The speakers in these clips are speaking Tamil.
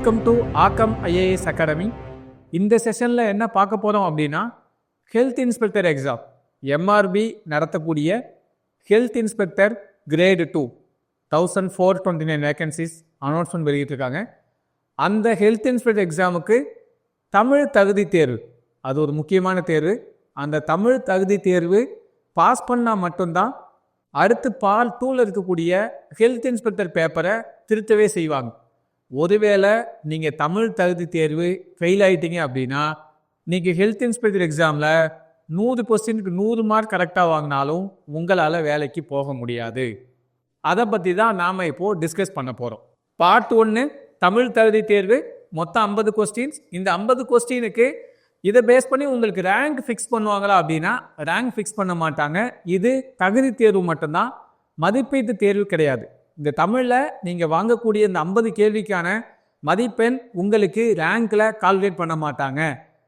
Welcome to Aakkam IAS academy இந்த செஷனில் என்ன பார்க்க போகிறோம் அப்படின்னா ஹெல்த் இன்ஸ்பெக்டர் எக்ஸாம் எம்ஆர்பி நடத்தக்கூடிய health inspector grade two thousand four twenty nine vacancies announcement வெளியிட்டிருக்காங்க. அந்த ஹெல்த் இன்ஸ்பெக்டர் எக்ஸாமுக்கு தமிழ் தகுதி தேர்வு அது ஒரு முக்கியமான தேர்வு. அந்த தமிழ் தகுதி தேர்வு பாஸ் பண்ணால் மட்டும்தான் அடுத்து பால் டூவில் இருக்கக்கூடிய ஹெல்த் இன்ஸ்பெக்டர் பேப்பரை திருத்தவே செய்வாங்க. ஒருவேளை நீங்கள் தமிழ் தகுதி தேர்வு ஃபெயில் ஆகிட்டீங்க அப்படின்னா நீங்கள் ஹெல்த் இன்ஸ்பெக்டர் எக்ஸாமில் நூறு கொஸ்டினுக்கு நூறு மார்க் கரெக்டாக வாங்கினாலும் உங்களால் வேலைக்கு போக முடியாது. அதை பற்றி தான் நாம் இப்போது டிஸ்கஸ் பண்ண போகிறோம் பார்ட் ஒன்று தமிழ் தகுதி தேர்வு மொத்தம் ஐம்பது கொஸ்டின்ஸ் இந்த ஐம்பது கொஸ்டினுக்கு இதை பேஸ் பண்ணி உங்களுக்கு ரேங்க் ஃபிக்ஸ் பண்ணுவாங்களா அப்படின்னா ரேங்க் ஃபிக்ஸ் பண்ண மாட்டாங்க. இது தகுதி தேர்வு மட்டும்தான் மதிப்பீட்டு தேர்வு கிடையாது. இந்த தமிழில் நீங்கள் வாங்கக்கூடிய இந்த ஐம்பது கேள்விக்கான மதிப்பெண் உங்களுக்கு ரேங்க்கில் கால்குலேட் பண்ண மாட்டாங்க.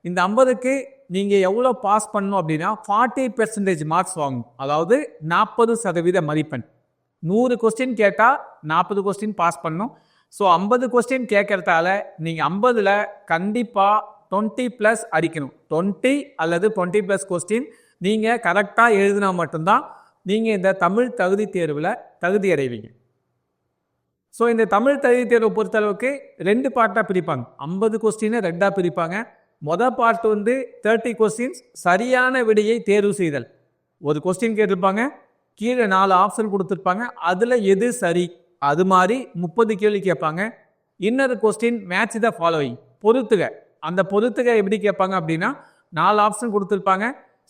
இந்த ஐம்பதுக்கு நீங்கள் எவ்வளோ பாஸ் பண்ணணும் அப்படின்னா ஃபார்ட்டி பெர்சன்டேஜ் மார்க்ஸ் வாங்கணும். அதாவது நாற்பது சதவீத மதிப்பெண். நூறு கொஸ்டின் கேட்டால் நாற்பது கொஸ்டின் பாஸ் பண்ணணும். ஸோ ஐம்பது கொஸ்டின் கேட்கறதால நீங்கள் ஐம்பதில் கண்டிப்பாக டுவெண்ட்டி ப்ளஸ் அடிக்கணும். டுவெண்ட்டி அல்லது டுவெண்ட்டி ப்ளஸ் கொஸ்டின் நீங்கள் கரெக்டாக எழுதினா மட்டும்தான் நீங்கள் இந்த தமிழ் தகுதி தேர்வில் தகுதி அடைவீங்க. ஸோ இந்த தமிழ் தகுதி தேர்வை பொறுத்தளவுக்கு ரெண்டு பார்ட்டாக பிரிப்பாங்க. ஐம்பது கொஸ்டினை ரெண்டாக பிரிப்பாங்க. மொதல் பார்ட் வந்து தேர்ட்டி கொஸ்டின்ஸ் சரியான விடையை தேர்வு செய்தல். ஒரு கொஸ்டின் கேட்டிருப்பாங்க. கீழே நாலு ஆப்ஷன் கொடுத்துருப்பாங்க. அதில் எது சரி? அது மாதிரி முப்பது கேள்வி கேட்பாங்க. இன்னொரு கொஸ்டின் மேட்ச் த ஃபாலோயிங் பொறுத்துக. அந்த பொறுத்துக எப்படி கேட்பாங்க அப்படின்னா நாலு ஆப்ஷன் கொடுத்துருப்பாங்க.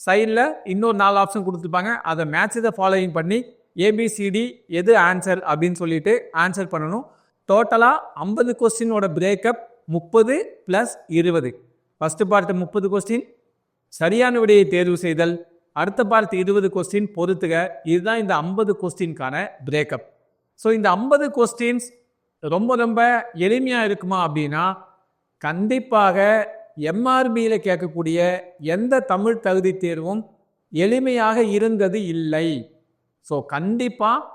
சைடில் இன்னொரு நாலு ஆப்ஷன் கொடுத்துருப்பாங்க. அதை மேட்ச் த ஃபாலோயிங் பண்ணி ஏபிசிடி எது ஆன்சர் அப்படின்னு சொல்லிட்டு ஆன்சர் பண்ணணும். டோட்டலாக ஐம்பது கொஸ்டினோட பிரேக்கப் முப்பது ப்ளஸ் இருபது. ஃபஸ்ட்டு பார்ட்டு முப்பது கொஸ்டின் சரியான விடையை தேர்வு செய்தல். அடுத்த பார்த்து இருபது கொஸ்டின் பொறுத்துக. இதுதான் இந்த ஐம்பது கொஸ்டின்கான பிரேக்கப் ஸோ இந்த ஐம்பது கொஸ்டின்ஸ் ரொம்ப ரொம்ப எளிமையாக இருக்குமா அப்படின்னா கண்டிப்பாக எம்ஆர்பியில் கேட்கக்கூடிய எந்த தமிழ் தகுதி தேர்வும் எளிமையாக இருந்தது இல்லை. ஸோ கண்டிப்பாக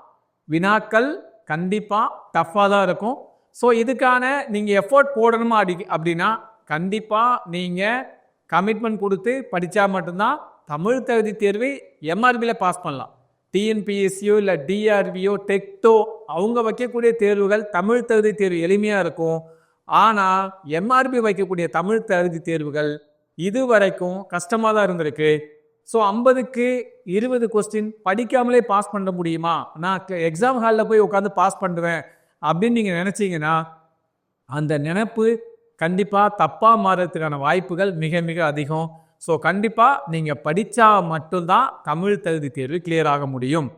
வினாக்கள் கண்டிப்பாக டஃப்பாக தான் இருக்கும். ஸோ இதுக்கான நீங்கள் எஃபோர்ட் போடணுமா அப்படி அப்படின்னா கண்டிப்பாக நீங்கள் கமிட்மெண்ட் கொடுத்து படித்தா மட்டும்தான் தமிழ் தகுதி தேர்வு எம்ஆர்பியில் பாஸ் பண்ணலாம். டிஎன்பிஎஸ்சியோ இல்லை டிஆர்பியோ டெக்டோ அவங்க வைக்கக்கூடிய தேர்வுகள் தமிழ் தகுதி தேர்வு எளிமையாக இருக்கும். ஆனால் எம்ஆர்பி வைக்கக்கூடிய தமிழ் தகுதி தேர்வுகள் இது வரைக்கும் கஷ்டமாக தான் இருந்திருக்கு. ஸோ ஐம்பதுக்கு இருபது கொஸ்டின் படிக்காமலே பாஸ் பண்ண முடியுமா? நான் எக்ஸாம் ஹாலில் போய் உட்காந்து பாஸ் பண்ணுவேன். அப்படின்னு நீங்கள் நினச்சிங்கன்னா அந்த நினப்பு கண்டிப்பாக தப்பாக மாறுறதுக்கான வாய்ப்புகள் மிக மிக அதிகம். ஸோ கண்டிப்பாக நீங்கள் படித்தா மட்டும்தான் தமிழ் தகுதி தேர்வு கிளியர் ஆக முடியும்.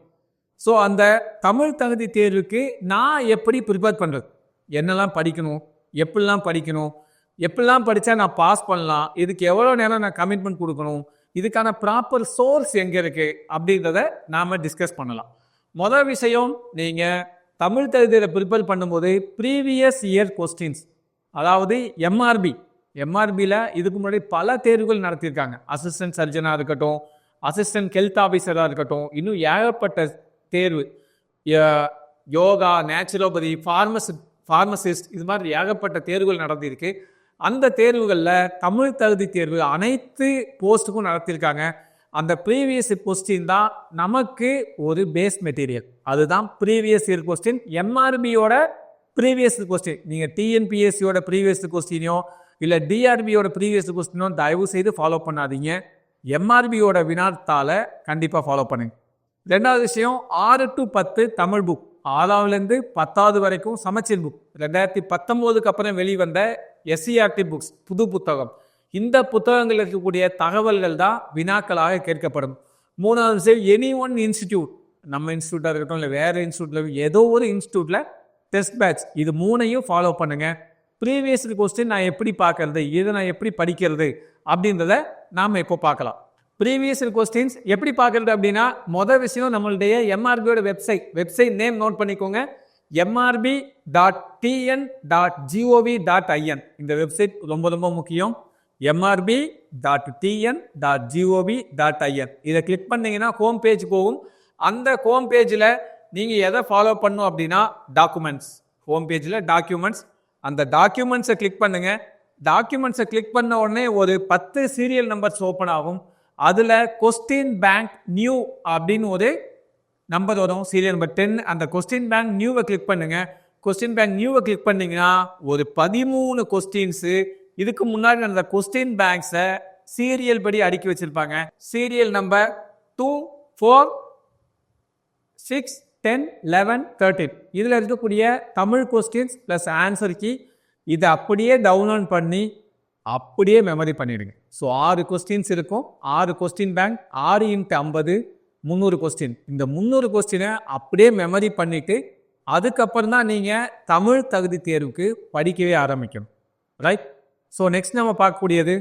ஸோ அந்த தமிழ் தகுதி தேர்வுக்கு நான் எப்படி ப்ரிப்பேர் பண்ணுறது என்னெல்லாம் படிக்கணும்? எப்படிலாம் படிக்கணும்? எப்படிலாம் படித்தா நான் பாஸ் பண்ணலாம்? இதுக்கு எவ்வளோ நேரம் நான் கமிட்மெண்ட் கொடுக்கணும்? இதுக்கான ப்ராப்பர் சோர்ஸ் எங்கே இருக்குது அப்படின்றத நாம் டிஸ்கஸ் பண்ணலாம். மொதல் விஷயம் நீங்கள் தமிழ் தகுதியில் ப்ரிப்பேர் பண்ணும்போது ப்ரீவியஸ் இயர் கொஸ்டின்ஸ் அதாவது எம்ஆர்பி எம்ஆர்பியில் இதுக்கு முன்னாடி பல தேர்வுகள் நடத்தியிருக்காங்க. அசிஸ்டன்ட் சர்ஜனாக இருக்கட்டும் அசிஸ்டன்ட் ஹெல்த் ஆஃபீஸராக இருக்கட்டும் இன்னும் ஏகப்பட்ட தேர்வு. ய- யோகா நேச்சுரோபதி ஃபார்மசி ஃபார்மசிஸ்ட் இது மாதிரி ஏகப்பட்ட தேர்வுகள் நடந்திருக்கு. அந்த தேர்வுகளில் தமிழ் தகுதி தேர்வு அனைத்து போஸ்ட்டுக்கும் நடத்தியிருக்காங்க. அந்த ப்ரீவியஸ் கொஸ்டின் தான் நமக்கு ஒரு பேஸ் மெட்டீரியல் அதுதான் ப்ரீவியஸ் இயர் கொஸ்டின் எம்ஆர்பியோட ப்ரீவியஸ் கொஸ்டின் நீங்கள் டிஎன்பிஎஸ்சியோட ப்ரீவியஸ் கொஸ்டினோ இல்லை டிஆர்பியோட ப்ரீவியஸ் கொஸ்டினோ தயவு செய்து ஃபாலோ பண்ணாதீங்க. எம்ஆர்பியோட வினாத்தால கண்டிப்பாக ஃபாலோ பண்ணுங்க. ரெண்டாவது விஷயம் ஆறு டு பத்து தமிழ் புக் ஆறாவதுலேருந்து பத்தாவது வரைக்கும் சமச்சீர் புக் ரெண்டாயிரத்தி பத்தொம்போதுக்கு அப்புறம் வெளிவந்த எஸ்சிஆர்டி புக்ஸ் புது புத்தகம். இந்த புத்தகங்களில் இருக்கக்கூடிய தகவல்கள் தான் வினாக்களாக கேட்கப்படும். மூணாவது விஷயம் எனி ஒன் இன்ஸ்டிடியூட் நம்ம இன்ஸ்டியூட்டாக இருக்கட்டும் இல்லை வேறு இன்ஸ்டியூட்டில் ஏதோ ஒரு இன்ஸ்டியூட்டில் டெஸ்ட் பேட்ச் இது மூணையும் ஃபாலோ பண்ணுங்கள் ப்ரீவியஸ் கொஸ்டின் நான் எப்படி பார்க்கறது இதை நான் எப்படி படிக்கிறது அப்படின்றத நாம் இப்போ பார்க்கலாம். ப்ரீவியஸ் கொஸ்டின்ஸ் எப்படி பார்க்கறது அப்படின்னா மொதல் விஷயம் நம்மளுடைய எம்ஆர்பியோட வெப்சைட் வெப்சைட் நேம் நோட் பண்ணிக்கோங்க. MRB dot TN dot GOV dot IN இந்த வெப்சைட் ரொம்ப ரொம்ப முக்கியம். MRB dot TN dot GOV dot IN இதை கிளிக் பண்ணீங்கன்னா ஹோம் பேஜ் போகும். அந்த ஹோம் பேஜில் நீங்கள் எதை ஃபாலோ பண்ணும் அப்படின்னா டாக்குமெண்ட்ஸ் ஹோம் பேஜில் டாக்குமெண்ட்ஸ் அந்த டாக்குமெண்ட்ஸை கிளிக் பண்ணுங்கள் டாக்குமெண்ட்ஸை கிளிக் பண்ண உடனே ஒரு பத்து சீரியல் நம்பர்ஸ் ஓப்பன் ஆகும். அதில் கொஸ்டின் பேங்க் நியூ அப்படின்னு ஒரு நம்பர் வரும். சீரியல் நம்பர் டென் அந்த கொஸ்டின் பேங்க் நியூவை கிளிக் பண்ணுங்கள் கொஸ்டின் பேங்க் நியூவை கிளிக் பண்ணிங்கன்னா ஒரு பதிமூணு கொஸ்டின்ஸு இதுக்கு முன்னாடி நடந்த கொஸ்டின் பேங்க்ஸை சீரியல் படி அடுக்கி வச்சிருப்பாங்க. Serial number two four six ten eleven thirteen இதில் இருக்கக்கூடிய Tamil questions plus answer key இதை அப்படியே டவுன்லோட் பண்ணி அப்படியே மெமரி பண்ணிடுங்க. ஸோ ஆறு கொஸ்டின்ஸ் இருக்கும். ஆறு கொஸ்டின் பேங்க் ஆறு இன்ட்டு ஐம்பது முந்நூறு கொஸ்டின் இந்த முந்நூறு கொஸ்டினை அப்படியே மெமரி பண்ணிவிட்டு அதுக்கப்புறம் தான் நீங்கள் தமிழ் தகுதி தேர்வுக்கு படிக்கவே ஆரம்பிக்கணும். ரைட் ஸோ நெக்ஸ்ட் நம்ம பார்க்கக்கூடியது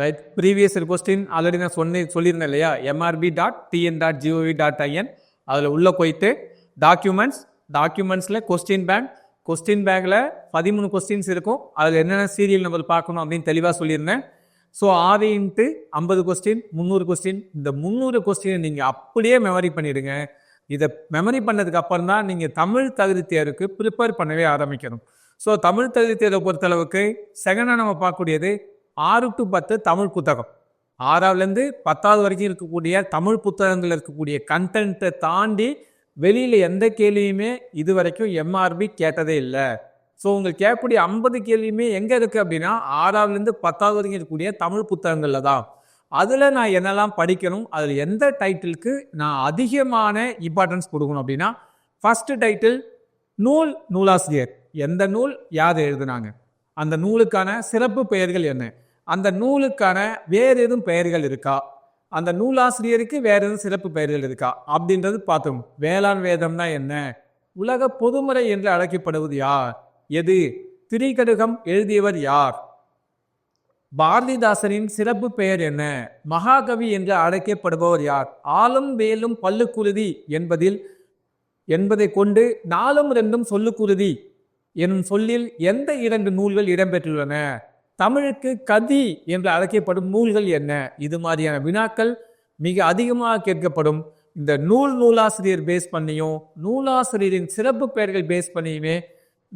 ரைட் ப்ரீவியஸ் கொஸ்டின் ஆல்ரெடி நான் சொன்ன சொல்லியிருந்தேன் இல்லையா? MRB dot TN dot GOV dot IN அதில் உள்ளே போயிட்டு டாக்குமெண்ட்ஸ் டாக்குமெண்ட்ஸில் கொஸ்டின் பேங்க் கொஸ்டின் பேங்கில் பதிமூணு கொஸ்டின்ஸ் இருக்கும். அதில் என்னென்ன சீரியல் நம்பர் பார்க்கணும் அப்படின்னு தெளிவாக சொல்லியிருந்தேன். ஸோ ஆறு இன்ட்டு ஐம்பது கொஸ்டின் முந்நூறு கொஸ்டின் இந்த முந்நூறு கொஸ்டினை நீங்கள் அப்படியே மெமரி பண்ணிடுங்க. இதை மெமரி பண்ணதுக்கு அப்புறம் தான் நீங்கள் தமிழ் தகுதி தேர்வுக்கு ப்ரிப்பேர் பண்ணவே ஆரம்பிக்கணும். ஸோ தமிழ் தகுதி தேர்வை பொறுத்தளவுக்கு செகண்டாக நம்ம பார்க்கக்கூடியது ஆறு டு பத்து தமிழ் புத்தகம். ஆறாவதுலேருந்து பத்தாவது வரைக்கும் இருக்கக்கூடிய தமிழ் புத்தகங்கள் இருக்கக்கூடிய கண்டென்ட்டை தாண்டி வெளியில் எந்த கேள்வியுமே இது வரைக்கும் எம்ஆர்பி கேட்டதே இல்லை. ஸோ உங்களுக்கு கேட்கக்கூடிய ஐம்பது கேள்வியுமே எங்கே இருக்குது அப்படின்னா ஆறாவதுலேருந்து பத்தாவது வரைக்கும் இருக்கக்கூடிய தமிழ் புத்தகங்களில் தான். அதில் நான் என்னெல்லாம் படிக்கணும் அதில் எந்த டைட்டிலுக்கு நான் அதிகமான இம்பார்ட்டன்ஸ் கொடுக்கணும் அப்படின்னா ஃபஸ்ட்டு டைட்டில் நூல் நூலாசிரியர். எந்த நூல் யார் எழுதுனாங்க? அந்த நூலுக்கான சிறப்பு பெயர்கள் என்ன? அந்த நூலுக்கான வேறு எதுவும் பெயர்கள் இருக்கா? அந்த நூலாசிரியருக்கு வேறு எதுவும் சிறப்பு பெயர்கள் இருக்கா? அப்படின்றது பார்த்தோம். வேளாண் வேதம்னா என்ன? உலக பொதுமுறை என்று அழைக்கப்படுவது யார்? எது? திரிகடுகம் எழுதியவர் யார்? பாரதிதாசனின் சிறப்பு பெயர் என்ன? மகாகவி என்று அழைக்கப்படுபவர் யார்? ஆளும் வேலும் பல்லுக்குருதி என்பதில் என்பதை கொண்டு நாலும் ரெண்டும் சொல்லுக்குருதி எனும் சொல்லில் எந்த இரண்டு நூல்கள் இடம்பெற்றுள்ளன? தமிழுக்கு கதி என்று அழைக்கப்படும் நூல்கள் என்ன? இது மாதிரியான வினாக்கள் மிக அதிகமாக கேட்கப்படும். இந்த நூல் நூலாசிரியர் பேஸ் பண்ணியும் நூலாசிரியரின் சிறப்பு பெயர்கள் பேஸ் பண்ணியுமே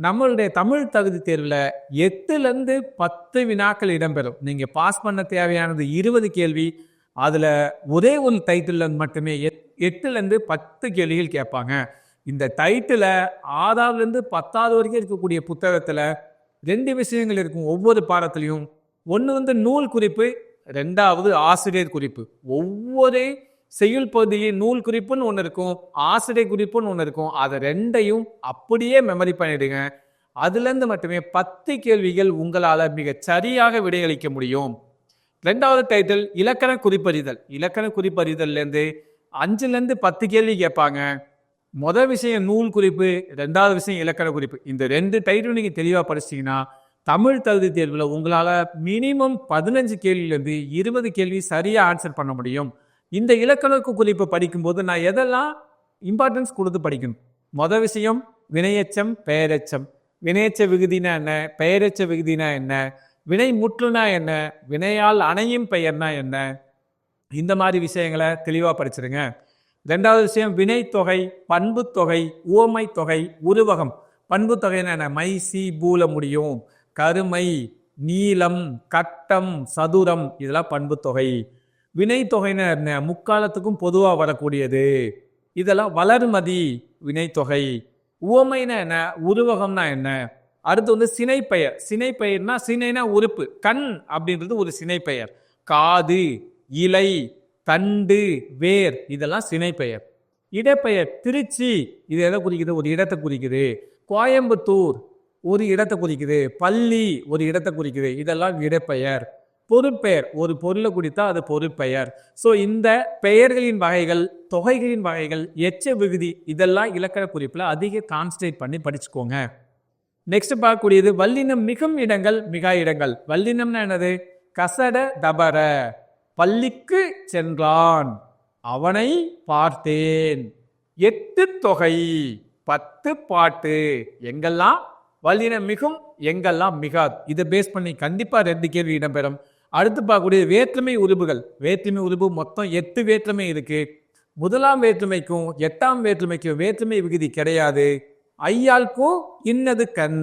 நம்மளுடைய தமிழ் தகுதி தேர்வில் எட்டுலேருந்து பத்து வினாக்கள் இடம்பெறும். நீங்கள் பாஸ் பண்ண தேவையானது இருபது கேள்வி அதில் ஒரே ஒரு டைட்டில் மட்டுமே எட் எட்டுலேருந்து பத்து கேள்விகள் கேட்பாங்க. இந்த டைட்டில் ஆறாவதுலேருந்து பத்தாவது வரைக்கும் இருக்கக்கூடிய புத்தகத்தில் ரெண்டு விஷயங்கள் இருக்கும். ஒவ்வொரு பாடத்துலையும் ஒன்று வந்து நூல் குறிப்பு ரெண்டாவது ஆசிரியர் குறிப்பு. ஒவ்வொரு செய்யுள் பகுதியில் நூல் குறிப்புன்னு ஒன்று இருக்கும் ஆசிரியர் குறிப்புன்னு ஒன்று இருக்கும். அதை ரெண்டையும் அப்படியே மெமரி பண்ணிடுங்க. அதுலேருந்து மட்டுமே பத்து கேள்விகள் உங்களால் மிக சரியாக விடையளிக்க முடியும். ரெண்டாவது டைட்டில் இலக்கண குறிப்பறிதல். இலக்கண குறிப்பறிதல்லேருந்து அஞ்சுலேருந்து பத்து கேள்வி கேட்பாங்க. மொதல் விஷயம் நூல் குறிப்பு ரெண்டாவது விஷயம் இலக்கண குறிப்பு. இந்த ரெண்டு டைட்டில் நீங்கள் தெளிவாக படிச்சிங்கன்னா தமிழ் தகுதி தேர்வில் உங்களால் மினிமம் பதினஞ்சு கேள்வியிலேருந்து இருபது கேள்வி சரியாக ஆன்சர் பண்ண முடியும். இந்த இலக்கணக்கு குறிப்பு படிக்கும்போது நான் எதெல்லாம் இம்பார்ட்டன்ஸ் கொடுத்து படிக்கணும்? மொதல் விஷயம் வினையச்சம் பெயரெச்சம். வினையச்ச விகுதினா என்ன? பெயரெச்ச விகுதினா என்ன? வினை முற்றுனா என்ன? வினையால் அணையும் பெயர்னா என்ன? இந்த மாதிரி விஷயங்களை தெளிவாக படிச்சிருங்க. ரெண்டாவது விஷயம் வினைத்தொகை பண்புத்தொகை உவமை தொகை உருவகம். பண்பு தொகைன்னா என்ன? மை சி பூல முடியும். கருமை நீளம் கட்டம் சதுரம். இதெல்லாம் பண்புத்தொகை. வினைத்தொகைன்னு என்ன முக்காலத்துக்கும் பொதுவாக வரக்கூடியது. இதெல்லாம் வளர்மதி வினைத்தொகை. உவமைனா என்ன? உருவகம்னா என்ன? அடுத்து வந்து சினைப்பெயர். சினைப்பெயர்னா சினைனா உறுப்பு. கண் அப்படின்றது ஒரு சினைப்பெயர். காது இலை தண்டு வேர் இதெல்லாம் சினைப்பெயர். இடப்பெயர் திருச்சி. இது எதை குறிக்குது? ஒரு இடத்தை குறிக்குது. கோயம்புத்தூர் ஒரு இடத்தை குறிக்குது. பள்ளி ஒரு இடத்தை குறிக்குது. இதெல்லாம் இடப்பெயர். பொருட்பெயர் ஒரு பொருளை குறித்தா அது பொருட்பெயர் ஸோ இந்த பெயர்களின் வகைகள் தொகைகளின் வகைகள் எச்ச விகுதி இதெல்லாம் இலக்கண குறிப்பில் அதிக கான்சன்ட்ரேட் பண்ணி படிச்சுக்கோங்க. நெக்ஸ்ட் பார்க்கக்கூடியது வல்லினம் மிகும் இடங்கள் மிகா இடங்கள். வல்லினம்னா என்னது? கசட தபர. பள்ளிக்கு சென்றான். அவனை பார்த்தேன். எட்டு தொகை பத்து பாட்டு. எங்கெல்லாம்? வல்லினம் மிகும் எங்கெல்லாம் மிகாது? இதை பேஸ் பண்ணி கண்டிப்பாக ரெண்டு கேள்வி இடம்பெறும். அடுத்து பார்க்கக்கூடிய வேற்றுமை உறுப்புகள் வேற்றுமை உறுப்பு மொத்தம் எட்டு வேற்றுமை இருக்கு. முதலாம் வேற்றுமைக்கும் எட்டாம் வேற்றுமைக்கும் வேற்றுமை விகுதி கிடையாது. ஐயாள்கோ இன்னது கண்.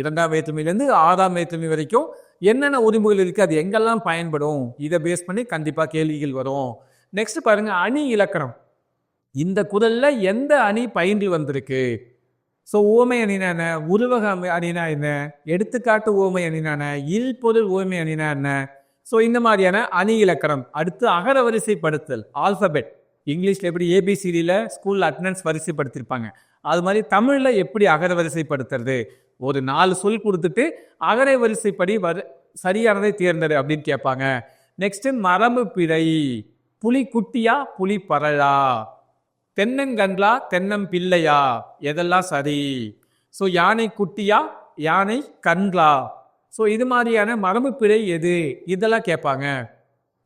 இரண்டாம் வேற்றுமையிலேருந்து ஆறாம் வேற்றுமை வரைக்கும் என்னென்ன உரிமைகள் இருக்குது அது எங்கெல்லாம் பயன்படும் இதை பேஸ் பண்ணி கண்டிப்பாக கேள்விகள் வரும். நெக்ஸ்ட் பாருங்க அணி இலக்கணம். இந்த குரல்ல எந்த அணி பயின்று வந்திருக்கு? ஸோ ஓமை அணினா என்ன? உருவக அணினா என்ன? எடுத்துக்காட்டு ஓமை அணினா என்ன? இல்பொருள் ஓமை அணினா என்ன? ஸோ இந்த மாதிரியான அணி இலக்கணம். அடுத்து அகர வரிசைப்படுத்தல் ஆல்பபெட் இங்கிலீஷில் எப்படி ஏபிசிடியில் ஸ்கூலில் அட்டண்டன்ஸ் வரிசைப்படுத்தியிருப்பாங்க அது மாதிரி தமிழில் எப்படி அகர வரிசைப்படுத்துறது? ஒரு நாலு சொல் கொடுத்துட்டு அகர வரிசைப்படி வரு சரியானதை தேர்ந்தது அப்படின்னு கேட்பாங்க. நெக்ஸ்ட் மரபு பிழை. புலி குட்டியா புலி பரழா தென்னங்கன்றா தென்னம் பிள்ளையா? எதெல்லாம் சரி? ஸோ யானை குட்டியா யானை கன்றா. ஸோ இது மாதிரியான மரபு பிழை எது? இதெல்லாம் கேட்பாங்க.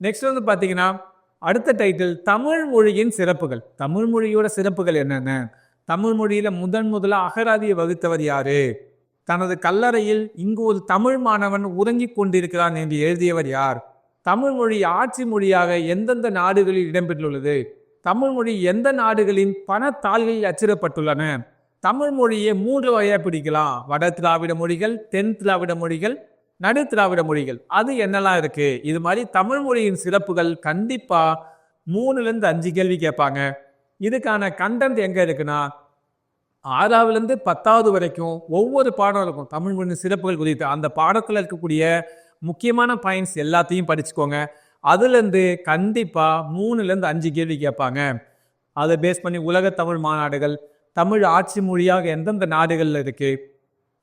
நெக்ஸ்ட் வந்து பார்த்தீங்கன்னா அடுத்த டைட்டில் தமிழ் மொழியின் சிறப்புகள். தமிழ் மொழியோட சிறப்புகள் என்னென்ன? தமிழ் மொழியில் முதன் முதலாக அகராதியை வகுத்தவர் யாரு? தனது கல்லறையில் இங்கு ஒரு தமிழ் மாணவன் உறங்கிக் கொண்டிருக்கிறான் என்று எழுதியவர் யார்? தமிழ் மொழி ஆட்சி மொழியாக எந்தெந்த நாடுகளில் இடம்பெற்றுள்ளது? தமிழ் மொழி எந்த நாடுகளின் பணத்தாள்களில் அச்சிடப்பட்டுள்ளன? தமிழ் மொழியை மூன்று வகையாக பிடிக்கலாம் வட திராவிட மொழிகள் தென் திராவிட மொழிகள் நடு திராவிட மொழிகள். அது என்னெல்லாம் இருக்கு? இது மாதிரி தமிழ் மொழியின் சிறப்புகள் கண்டிப்பா மூணுலேருந்து அஞ்சு கேள்வி கேட்பாங்க. இதுக்கான கண்டென்ட் எங்க இருக்குன்னா ஆறாவதுலேருந்து பத்தாவது வரைக்கும் ஒவ்வொரு பாடம் இருக்கும். தமிழ் மொழியின் சிறப்புகள் குறித்து. அந்த பாடத்தில் இருக்கக்கூடிய முக்கியமான பாயிண்ட்ஸ் எல்லாத்தையும் படிச்சுக்கோங்க. அதுலேருந்து கண்டிப்பாக மூணுலேருந்து அஞ்சு கேள்வி கேட்பாங்க. அதை பேஸ் பண்ணி உலக தமிழ் மாநாடுகள் தமிழ் ஆட்சி மொழியாக எந்தெந்த நாடுகளில் இருக்குது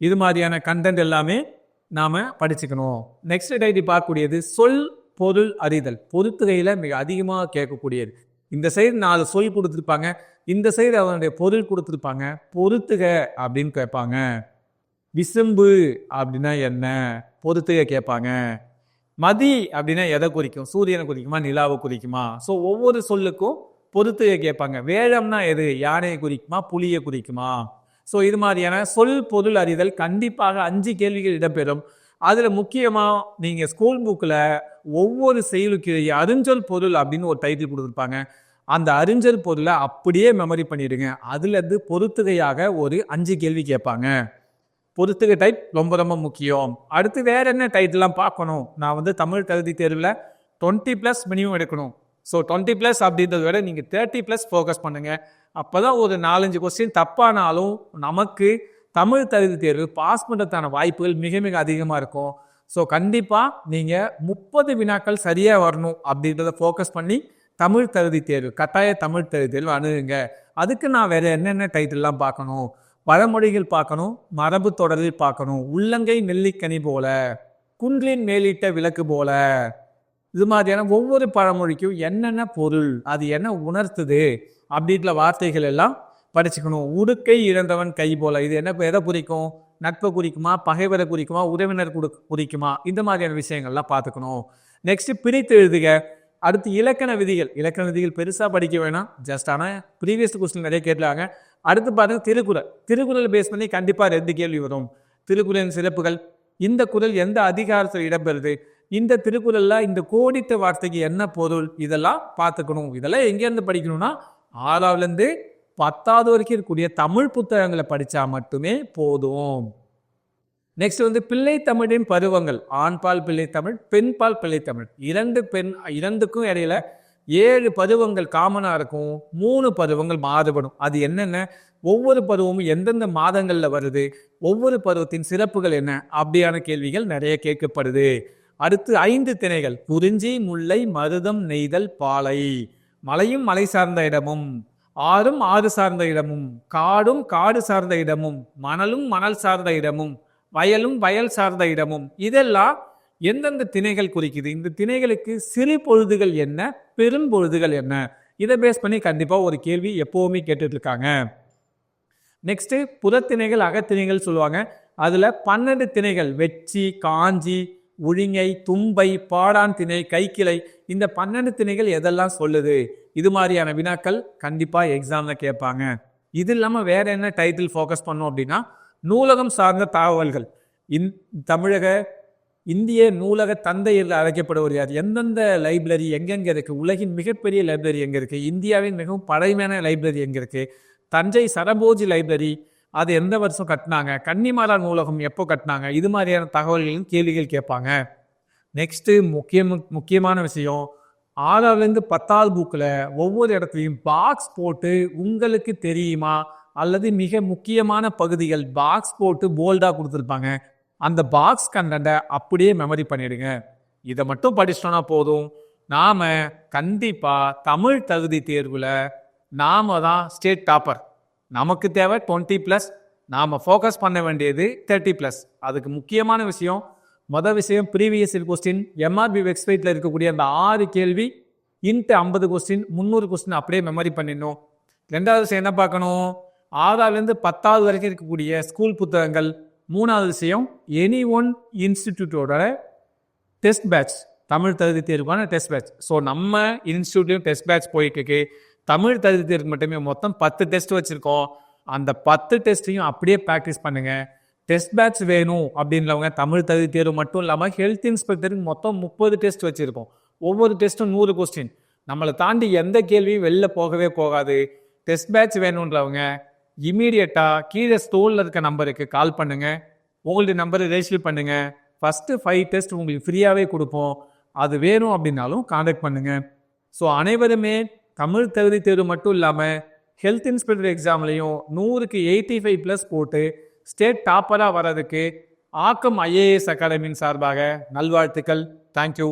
இது மாதிரியான கண்டென்ட் எல்லாமே நாம் படிச்சுக்கணும். நெக்ஸ்ட் டைட்டி பார்க்கக்கூடியது சொல் பொருள் அறிதல். பொறுத்துகையில் மிக அதிகமாக கேட்கக்கூடியது. இந்த சைடு நாலு சொல் கொடுத்துருப்பாங்க. இந்த சைடு அவனுடைய பொருள் கொடுத்துருப்பாங்க. பொறுத்துக அப்படின்னு கேட்பாங்க. விசும்பு அப்படின்னா என்ன? பொறுத்துக கேட்பாங்க. மதி அப்படின்னா எதை குறிக்கும்? சூரியனை குறிக்குமா? நிலாவை குறிக்குமா? ஸோ ஒவ்வொரு சொல்லுக்கும் பொறுத்து கேட்பாங்க. வேழம்னா எது? யானையை குறிக்குமா? புலியை குறிக்குமா? ஸோ இது மாதிரியான சொல் பொருள் அறிதல் கண்டிப்பாக அஞ்சு கேள்விகள் இடம்பெறும். அதில் முக்கியமாக நீங்கள் ஸ்கூல் புக்கில் ஒவ்வொரு செயலுக்கு அறிஞ்சொல் பொருள் அப்படின்னு ஒரு டைட்டில் கொடுத்துருப்பாங்க. அந்த அறிஞ்சல் பொருளை அப்படியே மெமரி பண்ணிடுங்க. அதுலேருந்து பொறுத்துகையாக ஒரு அஞ்சு கேள்வி கேட்பாங்க. பொறுத்துகை டைப் ரொம்ப ரொம்ப முக்கியம். அடுத்து வேற என்ன டைட்டிலாம் பார்க்கணும்? நான் வந்து தமிழ் தகுதி தேர்வில் டுவெண்ட்டி ப்ளஸ் மினிமம் எடுக்கணும். ஸோ டுவெண்ட்டி ப்ளஸ் அப்படின்றத விட நீங்கள் தேர்ட்டி ப்ளஸ் ஃபோக்கஸ் பண்ணுங்கள் அப்போ தான் ஒரு நாலஞ்சு கொஸ்டின் தப்பானாலும் நமக்கு தமிழ் தகுதி தேர்வு பாஸ் பண்ணுறதுக்கான வாய்ப்புகள் மிக மிக அதிகமாக இருக்கும். ஸோ கண்டிப்பாக நீங்கள் முப்பது வினாக்கள் சரியாக வரணும் அப்படின்றத ஃபோக்கஸ் பண்ணி தமிழ் தகுதி தேர்வு கட்டாய தமிழ் தகுதி தேர்வு அணுகுங்க. அதுக்கு நான் வேறு என்னென்ன டைட்டில்லாம் பார்க்கணும்? பழமொழிகள் பார்க்கணும் மரபு தொடரில் பார்க்கணும் உள்ளங்கை நெல்லிக்கனி போல குன்றின் மேலிட்ட விளக்கு போல. இது மாதிரியான ஒவ்வொரு பழமொழிக்கும் என்னென்ன பொருள் அது என்ன உணர்த்துது அப்படின்ற வார்த்தைகள் எல்லாம் படிச்சுக்கணும். உடுக்கை இழந்தவன் கை போல. இது என்ன எதை குறிக்கும்? நட்பை குறிக்குமா? பகைவரை குறிக்குமா? உறவினர் குடு குறிக்குமா? இந்த மாதிரியான விஷயங்கள்லாம் பார்த்துக்கணும். நெக்ஸ்ட் பிரித்து எழுதுக. அடுத்து இலக்கண விதிகள். இலக்கண விதிகள் பெருசாக படிக்க வேணாம். ஜஸ்ட் ஆனால் ப்ரீவியஸ் கொஸ்டின் நிறைய கேட்டாங்க அடுத்து பாருங்கள் திருக்குறள். திருக்குறள் பேஸ் பண்ணி கண்டிப்பாக ரெண்டு கேள்வி வரும். திருக்குறளின் சிறப்புகள். இந்த குறள் எந்த அதிகாரத்தில் இடம்பெறுது? இந்த திருக்குறளில் இந்த கோடித்த வார்த்தைக்கு என்ன பொருள்? இதெல்லாம் பார்த்துக்கணும். இதெல்லாம் எங்கேருந்து படிக்கணும்னா ஆறாவதுலேருந்து பத்தாவது வரைக்கும் இருக்கக்கூடிய தமிழ் புத்தகங்களை படித்தா மட்டுமே போதும். நெக்ஸ்ட் வந்து பிள்ளை தமிழின் பருவங்கள். ஆண்பால் பிள்ளை தமிழ் பெண்பால் பிள்ளை தமிழ். இரண்டு பெண் இரண்டுக்கும் இடையில ஏழு பருவங்கள் காமனாக இருக்கும். மூணு பருவங்கள் மாறுபடும். அது என்னென்ன? ஒவ்வொரு பருவமும் எந்தெந்த மாதங்களில் வருது? ஒவ்வொரு பருவத்தின் சிறப்புகள் என்ன? அப்படியான கேள்விகள் நிறைய கேட்கப்படுது. அடுத்து ஐந்து திணைகள். குறிஞ்சி முல்லை மருதம் நெய்தல் பாலை. மலையும் மலை சார்ந்த இடமும் ஆறும் ஆறு சார்ந்த இடமும் காடும் காடு சார்ந்த இடமும் மணலும் மணல் சார்ந்த இடமும் வயலும் வயல் சார்ந்த இடமும். இதெல்லாம் எந்தெந்த திணைகள் குறிக்குது? இந்த திணைகளுக்கு சிறு பொழுதுகள் என்ன? பெரும் பொழுதுகள் என்ன? இதை பேஸ் பண்ணி கண்டிப்பாக ஒரு கேள்வி எப்போவுமே கேட்டுட்ருக்காங்க. நெக்ஸ்ட்டு புறத்திணைகள் அகத்திணைகள் சொல்லுவாங்க. அதில் பன்னெண்டு திணைகள் வெச்சி காஞ்சி உழிங்கை தும்பை பாடான் திணை கைக்கிளை இந்த பன்னெண்டு திணைகள் எதெல்லாம் சொல்லுது? இது மாதிரியான வினாக்கள் கண்டிப்பாக எக்ஸாமில் கேட்பாங்க. இது இல்லாமல் வேற என்ன டைட்டில் ஃபோக்கஸ் பண்ணோம் அப்படின்னா நூலகம் சார்ந்த தகவல்கள். இந் தமிழக இந்திய நூலக தந்தை என்று அழைக்கப்படுவர் யார்? எந்தெந்த லைப்ரரி எங்கெங்கே இருக்குது உலகின் மிகப்பெரிய லைப்ரரி எங்கே இருக்குது இந்தியாவின் மிகவும் பழமையான லைப்ரரி எங்கே இருக்குது தஞ்சை சரபோஜி லைப்ரரி அது எந்த வருஷம் கட்டினாங்க? கன்னிமாரா நூலகம் எப்போ கட்டினாங்க? இது மாதிரியான தகவல்களையும் கேள்விகள் கேட்பாங்க. நெக்ஸ்ட்டு முக்கிய முக்கியமான விஷயம் ஆறாவதுலேருந்து பத்தாவது புக்கில் ஒவ்வொரு இடத்துலையும் பாக்ஸ் போட்டு உங்களுக்கு தெரியுமா? அல்லது மிக முக்கியமான பகுதிகள் பாக்ஸ் போட்டு போல்டாக கொடுத்துருப்பாங்க. அந்த பாக்ஸ் கண்டென்ட்டை அப்படியே மெமரி பண்ணிடுங்க. இதை மட்டும் படிச்சிட்டோன்னா போதும். நாம் கண்டிப்பாக தமிழ் தகுதி தேர்வில் நாம தான் ஸ்டேட் டாப்பர் நமக்கு தேவை டுவெண்ட்டி ப்ளஸ் நாம் ஃபோக்கஸ் பண்ண வேண்டியது தேர்ட்டி ப்ளஸ் அதுக்கு முக்கியமான விஷயம் மொதல் விஷயம் ப்ரீவியஸ் கொஸ்டின் எம்ஆர்பி வெப்சைட்டில் இருக்கக்கூடிய அந்த ஆறு கேள்வி இன்ட்டு ஐம்பது கொஸ்டின் முந்நூறு கொஸ்டின் அப்படியே மெமரி பண்ணிடணும். ரெண்டாவது விஷயம் என்ன பார்க்கணும்? ஆறாவதுலேருந்து பத்தாவது வரைக்கும் இருக்கக்கூடிய ஸ்கூல் புத்தகங்கள். மூணாவது விஷயம் எனி ஒன் இன்ஸ்டிடியூட்டோட டெஸ்ட் பேட்ச் தமிழ் தகுதி தேர்வுக்கான டெஸ்ட் பேட்ச் ஸோ நம்ம இன்ஸ்டியூட்லேயும் டெஸ்ட் பேட்ச் போயிட்டுருக்கு. தமிழ் தகுதி மட்டுமே மொத்தம் பத்து டெஸ்ட் வச்சுருக்கோம். அந்த பத்து டெஸ்ட்டையும் அப்படியே ப்ராக்டிஸ் பண்ணுங்க. டெஸ்ட் பேட்ச் வேணும் அப்படின்றவங்க தமிழ் தகுதி தேர்வு மட்டும் இல்லாமல் ஹெல்த் இன்ஸ்பெக்டருக்கு மொத்தம் முப்பது டெஸ்ட் வச்சுருக்கோம். ஒவ்வொரு டெஸ்ட்டும் நூறு கொஸ்டின் நம்மளை தாண்டி எந்த கேள்வியும் வெளில போகவே போகாது. டெஸ்ட் பேட்ச் வேணுன்றவங்க இமீடியட்டாக கீழே ஸ்டோரில் இருக்க நம்பருக்கு கால் பண்ணுங்கள் உங்களுடைய நம்பரை ரெஜிஸ்டர் பண்ணுங்கள் ஃபஸ்ட்டு ஃபைவ் டெஸ்ட் உங்களுக்கு ஃப்ரீயாகவே கொடுப்போம். அது வேணும் அப்படின்னாலும் காண்டாக்ட் பண்ணுங்கள் ஸோ அனைவருமே தமிழ் தகுதி தேர்வு மட்டும் இல்லாமல் ஹெல்த் இன்ஸ்பெக்டர் எக்ஸாம்லையும் நூறுக்கு எயிட்டி ஃபைவ் ப்ளஸ் போட்டு ஸ்டேட் டாப்பராக வர்றதுக்கு ஆக்கம் ஐஏஎஸ் அகாடமியின் சார்பாக நல்வாழ்த்துக்கள். தேங்க்யூ